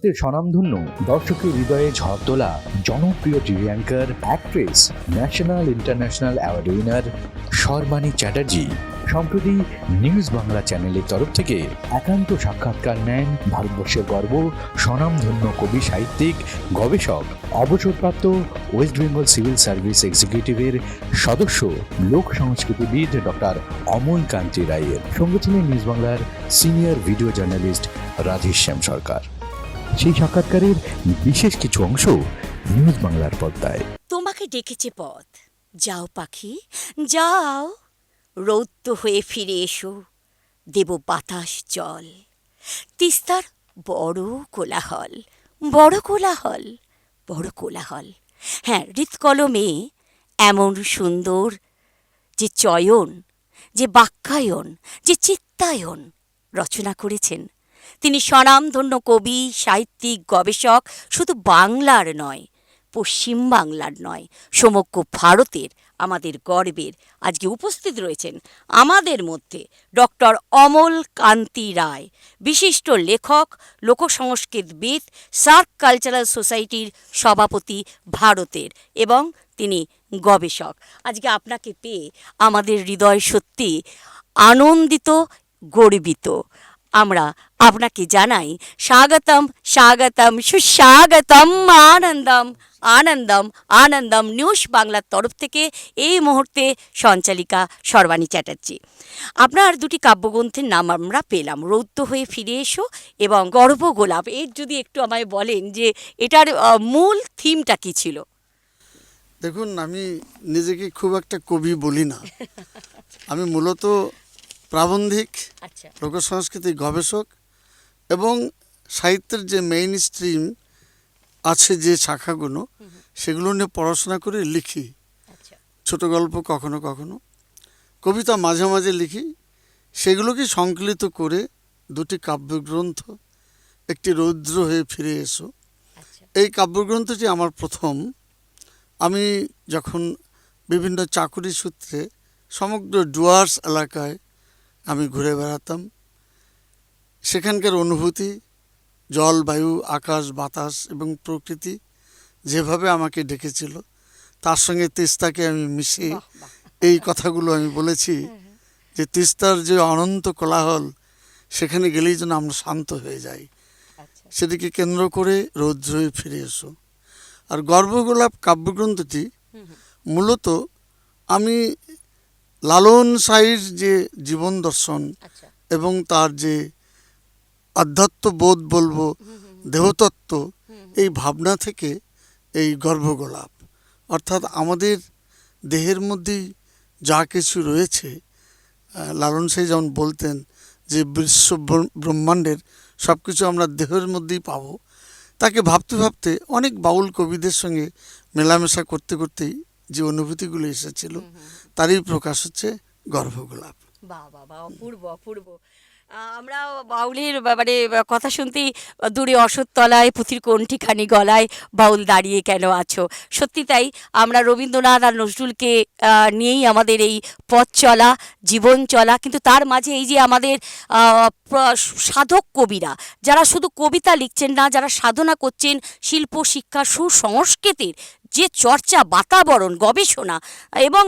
ভারতের স্বনামধন্য দর্শকের হৃদয়ে ঝড় তোলা জনপ্রিয় TV anchor actress national international award winner Sharbani Chatterjee. সম্প্রতি নিউজ বাংলা চ্যানেলের তরফ থেকে একান্ত সাক্ষাৎকার নেন ভারতবর্ষের গর্ব, স্বনামধন্য কবি, সাহিত্যিক, গবেষক, অবসরপ্রাপ্ত ওয়েস্ট বেঙ্গল সিভিল সার্ভিস এক্সিকিউটিভের সদস্য, লোক সংস্কৃতিবিদ ডক্টর অমল কান্তি রায়ের। সঙ্গে ছিলেন নিউজ বাংলার senior video journalist Radheshyam Sarkar. সেই সাক্ষাৎকারের বিশেষ কিছু অংশ নিউজ বাংলার পর্দায়। তোমাকে ডেকেছে পথ। যাও পাখি, যাও। রৌদ্র হয়ে ফিরে এসো। দেব বাতাস, জল। তিস্তার বড় কোলাহল বড় কোলাহল বড় কোলাহল। হ্যাঁ হৃৎকলমে এমন সুন্দর যে চয়ন, যে বাক্যায়ন, যে চিত্তায়ন রচনা করেছেন তিনি স্বনামধন্য কবি, সাহিত্যিক, গবেষক, শুধু বাংলার নয় পশ্চিম বাংলার নয়, সমগ্র ভারতের আমাদের গর্বের আজকে উপস্থিত রয়েছেন আমাদের মধ্যে ডক্টর অমল কান্তি রায়, বিশিষ্ট লেখক লোকসংস্কৃতবিদ সার্ক কালচারাল সোসাইটির সভাপতি ভারতের এবং তিনি গবেষক। আজকে আপনাকে পেয়ে আমাদের হৃদয় সত্যি আনন্দিত, গর্বিত। আমরা আপনাকে জানাই স্বাগতম স্বাগতম, সুস্বাগতম, আনন্দম আনন্দম আনন্দম নিউজ বাংলার তরফ থেকে এই মুহূর্তে সঞ্চালিকা সর্বাণী চ্যাটার্জি। আপনার দুটি কাব্যগ্রন্থের নাম আমরা পেলাম। রৌদ্র হয়ে ফিরে এসো এবং গর্ভ গোলাপ। এর যদি একটু আমায় বলেন যে এটার মূল থিমটা কি ছিল? দেখুন, আমি নিজেকে খুব একটা কবি বলি না। আমি মূলত প্রাবন্ধিক আচ্ছা। লোকসংস্কৃতি গবেষক এবং সাহিত্যের যে মেইন স্ট্রিম আছে যে শাখাগুলো সেগুলো নিয়ে পড়াশোনা করে লিখি। আচ্ছা। ছোট গল্প কখনো কখনো। কবিতা মাঝে মাঝে লিখি। সেগুলোকে সংকলিত করে দুটি কাব্যগ্রন্থ একটি রৌদ্র হয়ে ফিরে এসো। আচ্ছা। এই কাব্যগ্রন্থটি আমার প্রথম। আমি যখন বিভিন্ন চাকুরি সূত্রে সমগ্র ডুয়ার্স এলাকায় আমি ঘুরে বেড়াতাম। সেখানকার অনুভূতি জল বায়ু আকাশ বাতাস এবং প্রকৃতি যেভাবে আমাকে ডেকেছিল তার সঙ্গে তিস্তাকে আমি মিশিয়ে। এই কথাগুলো আমি বলেছি যে তিস্তার যে অনন্ত কোলাহল সেখানে গেলেই যেন আমরা শান্ত হয়ে যাই। আচ্ছা। সেটিকে কেন্দ্র করে রৌদ্র হয়ে ফিরে এসো। আর গর্ভগোলাপ কাব্যগ্রন্থটি মূলত আমি লালন সাহির যে জীবন দর্শন আচ্ছা। এবং তার যে আধ্যাত্মবোধ বলব দেহতত্ত্ব এই ভাবনা থেকে এই গর্ভগোলাপ। অর্থাৎ আমাদের দেহের মধ্যেই যা কিছু রয়েছে লালন সাহি যেমন বলতেন যে বিশ্ব ব্রহ্মাণ্ডের সব কিছু আমরা দেহের মধ্যেই পাবো তাকে ভাবতে ভাবতে অনেক বাউল কবিদের সঙ্গে মেলামেশা করতে করতেই যে অনুভূতিগুলো এসেছিল। তারই প্রকাশ হচ্ছে গর্ভগোলাপ। বাহ বাহ অপূর্ব অপূর্ব। আমরা বাউলের মানে কথা শুনতেই দূরে অসততলায় পুঁথির কোনটিখানি গলায় বাউল দাঁড়িয়ে কেন আছো? সত্যি তাই, আমরা রবীন্দ্রনাথ আর নজরুলকে নিয়েই আমাদের এই পথ চলা, জীবন চলা, কিন্তু তার মাঝে এই যে আমাদের সাধক কবিরা, যারা শুধু কবিতা লিখছেন না, যারা সাধনা করছেন শিল্প, শিক্ষা, সুসংস্কৃতির যে চর্চা বাতাবরণ গবেষণা এবং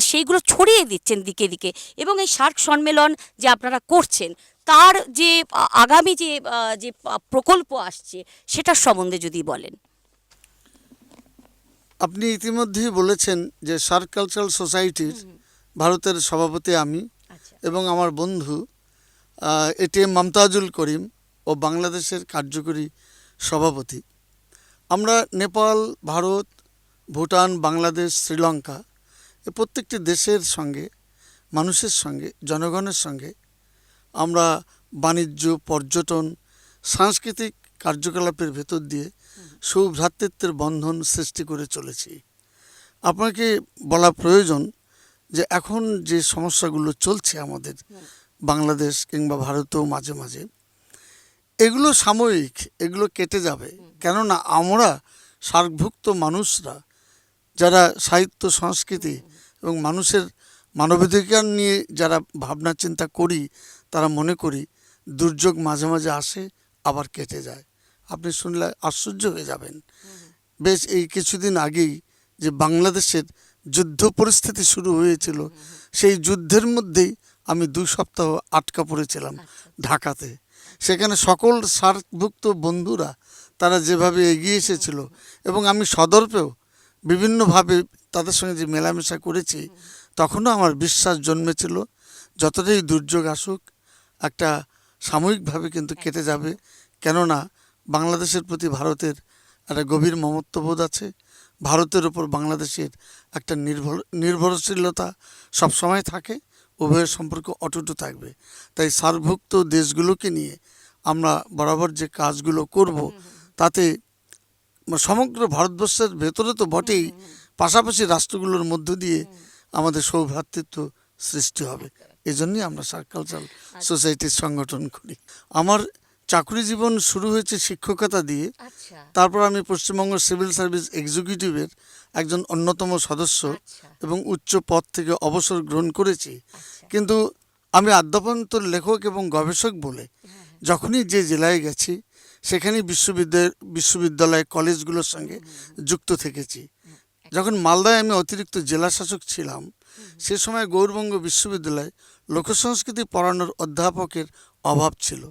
সেইগুলো ছড়িয়ে দিচ্ছেন দিকে দিকে এবং এই সার্ক সম্মেলন যে আপনারা করছেন তার যে আগামী যে যে প্রকল্প আসছে সেটার সম্বন্ধে যদি বলেন। আপনি ইতিমধ্যেই বলেছেন যে সার্ক কালচারাল সোসাইটির ভারতের সভাপতি আমি আচ্ছা। এবং আমার বন্ধু এটিএম মমতাজুল করিম ও বাংলাদেশের কার্যকরী সভাপতি। আমরা নেপাল ভারত ভুটান, বাংলাদেশ, শ্রীলঙ্কা এ প্রত্যেকটি দেশের সঙ্গে, মানুষের সঙ্গে, জনগণের সঙ্গে আমরা বাণিজ্য, পর্যটন, সাংস্কৃতিক কার্যকলাপের ভেতর দিয়ে সৌভ্রাতৃত্বের বন্ধন সৃষ্টি করে চলেছি। আপনাকে বলা প্রয়োজন যে এখন যে সমস্যাগুলো চলছে আমাদের বাংলাদেশ কিংবা ভারতেও মাঝে মাঝে, এগুলো সাময়িক, এগুলো কেটে যাবে। কেননা আমরা সার্কভুক্ত মানুষরা যারা সাহিত্য সংস্কৃতি এবং মানুষের মানবাধিকার নিয়ে যারা ভাবনা চিন্তা করি তারা মনে করি দুর্যোগ মাঝে মাঝে আসে আবার কেটে যায়। আপনি শুনলে আশ্চর্য হয়ে যাবেন। বেশ এই কিছুদিন আগেই যে বাংলাদেশের যুদ্ধ পরিস্থিতি শুরু হয়েছিল সেই যুদ্ধের মধ্যেই আমি দুই সপ্তাহ আটকা পড়েছিলাম ঢাকাতে। সেখানে সকল সার্কভুক্ত বন্ধুরা তারা যেভাবে এগিয়ে এসেছিল এবং আমি সদর্পেও বিভিন্নভাবে তাদের সঙ্গে যে মেলামেশা করেছি, তখনও আমার বিশ্বাস জন্মেছিল, যতটাই দুর্যোগ আসুক, একটা সাময়িকভাবে কিন্তু কেটে যাবে। কেননা, বাংলাদেশের প্রতি ভারতের একটা গভীর মমত্ববোধ আছে। ভারতের উপর বাংলাদেশের একটা নির্ভর, নির্ভরশীলতা সবসময় থাকে উভয়ের সম্পর্ক অটুট থাকবে। তাই সার্কভুক্ত দেশগুলোকে নিয়ে আমরা বরাবর যে কাজগুলো করব, তাতে সমগ্র ভারতবর্ষের ভেতরে তো বটেই পাশাপাশি রাষ্ট্রগুলোর মধ্য দিয়ে আমাদের সৌভ্রাতৃত্ব সৃষ্টি হবে। এই জন্যই আমরা সার্কালচারাল সোসাইটির সংগঠন করি। আমার চাকরি জীবন শুরু হয়েছে শিক্ষকতা দিয়ে। আচ্ছা। তারপর আমি পশ্চিমবঙ্গ সিভিল সার্ভিস এক্সিকিউটিভের একজন অন্যতম সদস্য এবং উচ্চ পদ থেকে অবসর গ্রহণ করেছি। কিন্তু আমি আদ্যাপন্ত লেখক এবং গবেষক বলে যখনই যে জেলায় গেছি সেখানেই বিশ্ববিদ্যালয় বিশ্ববিদ্যালয় কলেজগুলোর সঙ্গে যুক্ত থেকেছি। যখন মালদায় আমি অতিরিক্ত জেলা শাসক ছিলাম, সে সময় গৌরবঙ্গ বিশ্ববিদ্যালয়ে লোকসংস্কৃতি পড়ানোর অধ্যাপকের অভাব ছিল।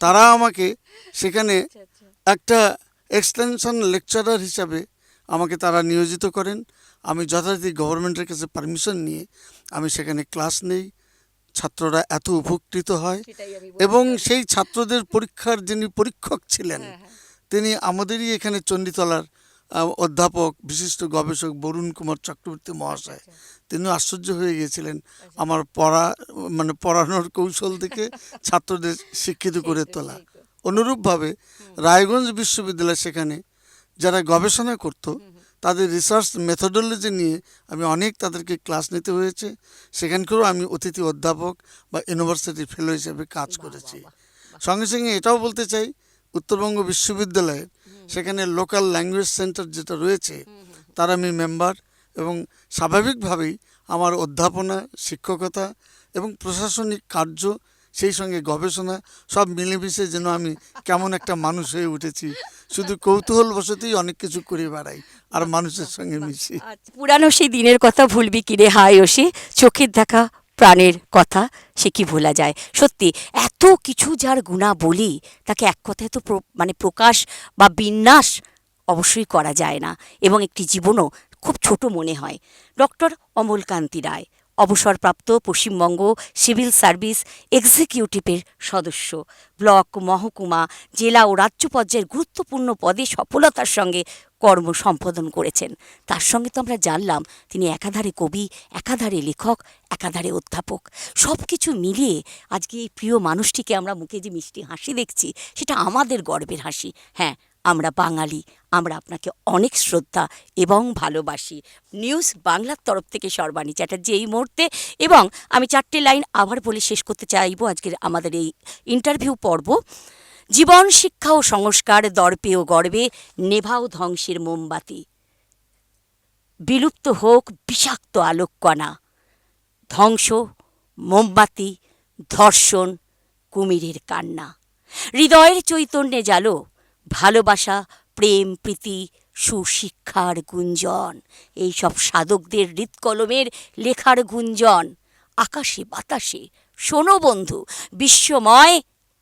তারা আমাকে সেখানে একটা এক্সটেনশন লেকচারার হিসাবে আমাকে তারা নিয়োজিত করেন। আমি যথারীতি গভর্নমেন্টের কাছে পারমিশন নিয়ে আমি সেখানে ক্লাস নেই। ছাত্ররা এত উপকৃত হয় এবং সেই ছাত্রদের পরীক্ষার যিনি পরীক্ষক ছিলেন তিনি আমাদেরই এখানে চণ্ডীতলার অধ্যাপক বিশিষ্ট গবেষক বরুণ কুমার চক্রবর্তী মহাশয়। তিনি আশ্চর্য হয়ে গিয়েছিলেন আমার পড়া মানে পড়ানোর কৌশল থেকে ছাত্রদের শিক্ষিত করে তোলা। অনুরূপভাবে রায়গঞ্জ বিশ্ববিদ্যালয় সেখানে যারা গবেষণা করত তাদের রিসার্চ মেথোডোলজি নিয়ে আমি অনেক তাদেরকে ক্লাস নিতে হয়েছে। সেখানকারও আমি অতিথি অধ্যাপক বা ইউনিভার্সিটি ফেলো হিসেবে কাজ করেছি। সঙ্গে সঙ্গে এটাও বলতে চাই উত্তরবঙ্গ বিশ্ববিদ্যালয়ের সেখানে লোকাল ল্যাঙ্গুয়েজ সেন্টার যেটা রয়েছে তার আমি মেম্বার এবং স্বাভাবিকভাবেই আমার অধ্যাপনা শিক্ষকতা এবং প্রশাসনিক কার্য সেই সঙ্গে গবেষণা, সব মিলেমিশে যেন আমি কেমন একটা মানুষ হয়ে উঠেছি। শুধু কৌতূহল বশতেই অনেক কিছু করে বেড়াই আর মানুষের সঙ্গে মিশি। পুরানো সেই দিনের কথা ভুলবি কিরে হায় ওসে, চোখের দেখা, প্রাণের কথা, সে কি ভোলা যায়? সত্যি, এত কিছু যার গুণা বলি, তাকে এক কথায় তো মানে প্রকাশ বা বিন্যাস অবশ্যই করা যায় না। এবং একটি জীবনও খুব ছোট মনে হয়। ডক্টর অমলকান্তি রায় অবসরপ্রাপ্ত পশ্চিমবঙ্গ সিভিল সার্ভিস এক্সিকিউটিভের সদস্য। ব্লক, মহকুমা, জেলা ও রাজ্য পর্যায়ের গুরুত্বপূর্ণ পদে সফলতার সঙ্গে কর্ম সম্পাদন করেছেন। তার সঙ্গে তো আমরা জানলাম, তিনি একাধারে কবি, একাধারে লেখক, একাধারে অধ্যাপক। সব কিছু মিলিয়ে আজকে এই প্রিয় মানুষটিকে আমরা মুখে যে মিষ্টি হাসি দেখছি, সেটা আমাদের গর্বের হাসি। হ্যাঁ আমরা বাঙালি, আমরা আপনাকে অনেক শ্রদ্ধা এবং ভালোবাসি। নিউজ বাংলার তরফ থেকে সর্বাণী চ্যাটার্জি এই মুহূর্তে এবং আমি চারটে লাইন আবার বলে শেষ করতে চাইব আজকের আমাদের এই ইন্টারভিউ পর্ব। জীবন, শিক্ষা ও সংস্কার, দর্পে ও গর্বে, নেভাও ধ্বংসের মোমবাতি। বিলুপ্ত হোক বিষাক্ত আলোককণা। ধ্বংস, মোমবাতি, ধর্ষণ, কুমিরের কান্না। হৃদয়ের চৈতন্যে জালো ভালোবাসা, প্রেম, প্রীতি, সুশিক্ষার গুঞ্জন। এইসব সাধকদের হৃৎকলমের লেখার গুঞ্জন। আকাশে বাতাসে, শোনো বন্ধু, বিশ্বময়,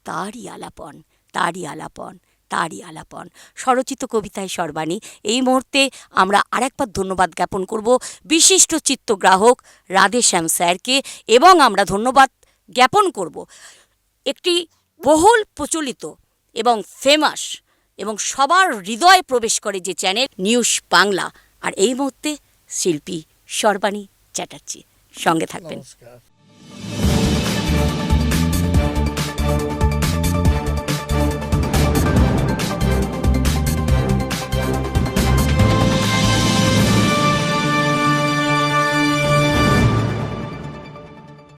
তারই আলাপন তারই আলাপন তারই আলাপন। স্বরচিত কবিতায় সর্বাণী এই মুহূর্তে আমরা আরেকবার ধন্যবাদ জ্ঞাপন করব বিশিষ্ট চিত্রগ্রাহক রাধেশ্যাম স্যারকে এবং আমরা ধন্যবাদ জ্ঞাপন করব একটি বহুল প্রচলিত এবং ফেমাস এবং সবার হৃদয়ে প্রবেশ করে যে চ্যানেল নিউজ বাংলা। আর এই মুহূর্তে শিল্পী সর্বাণী চ্যাটার্জি সঙ্গে থাকবেন।